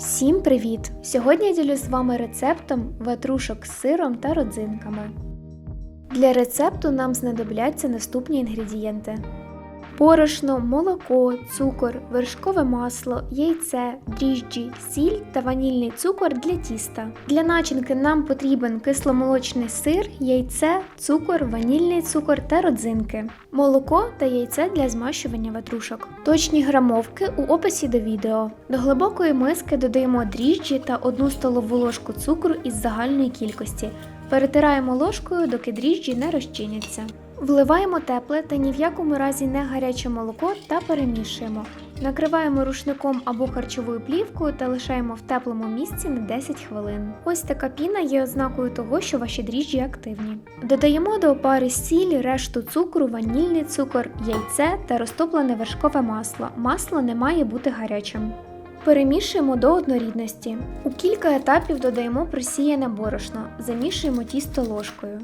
Всім привіт! Сьогодні я ділюсь з вами рецептом ватрушок з сиром та родзинками. Для рецепту нам знадобляться наступні інгредієнти: борошно, молоко, цукор, вершкове масло, яйце, дріжджі, сіль та ванільний цукор для тіста. Для начинки нам потрібен кисломолочний сир, яйце, цукор, ванільний цукор та родзинки, молоко та яйце для змащування ватрушок. Точні грамовки у описі до відео. До глибокої миски додаємо дріжджі та 1 столову ложку цукру із загальної кількості. Перетираємо ложкою, доки дріжджі не розчиняться. Вливаємо тепле та ні в якому разі не гаряче молоко та перемішуємо. Накриваємо рушником або харчовою плівкою та лишаємо в теплому місці на 10 хвилин. Ось така піна є ознакою того, що ваші дріжджі активні. Додаємо до опари сіль, решту цукру, ванільний цукор, яйце та розтоплене вершкове масло. Масло не має бути гарячим. Перемішуємо до однорідності. У кілька етапів додаємо просіяне борошно, замішуємо тісто ложкою.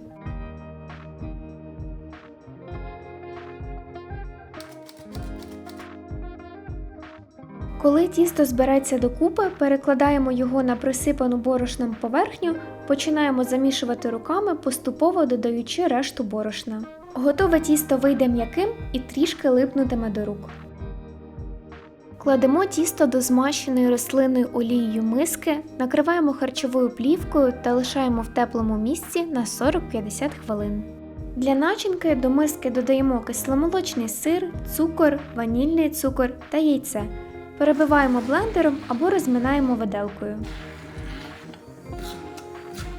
Коли тісто збереться докупи, перекладаємо його на присипану борошном поверхню, починаємо замішувати руками, поступово додаючи решту борошна. Готове тісто вийде м'яким і трішки липнутиме до рук. Кладемо тісто до змащеної рослинною олією миски, накриваємо харчовою плівкою та лишаємо в теплому місці на 40-50 хвилин. Для начинки до миски додаємо кисломолочний сир, цукор, ванільний цукор та яйце. Перебиваємо блендером або розминаємо виделкою.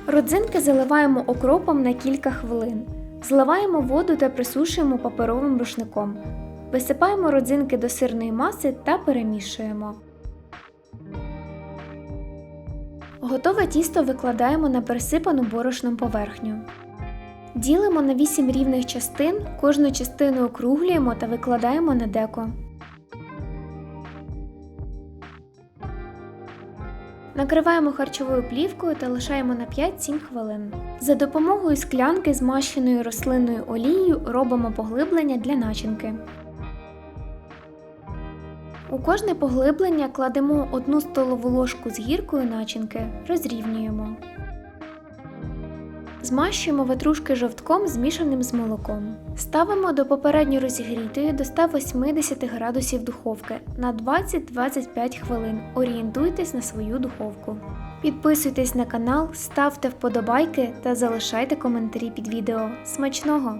Родзинки заливаємо окропом на кілька хвилин. Зливаємо воду та присушуємо паперовим рушником. Висипаємо родзинки до сирної маси та перемішуємо. Готове тісто викладаємо на пересипану борошном поверхню. Ділимо на 8 рівних частин, кожну частину округлюємо та викладаємо на деко. Накриваємо харчовою плівкою та лишаємо на 5-7 хвилин. За допомогою склянки змащеною рослинною олією робимо поглиблення для начинки. У кожне поглиблення кладемо 1 столову ложку з гіркою начинки, розрівнюємо. Змащуємо ватрушки жовтком, змішаним з молоком. Ставимо до попередньо розігрітої до 180 градусів духовки на 20-25 хвилин. Орієнтуйтесь на свою духовку. Підписуйтесь на канал, ставте вподобайки та залишайте коментарі під відео. Смачного!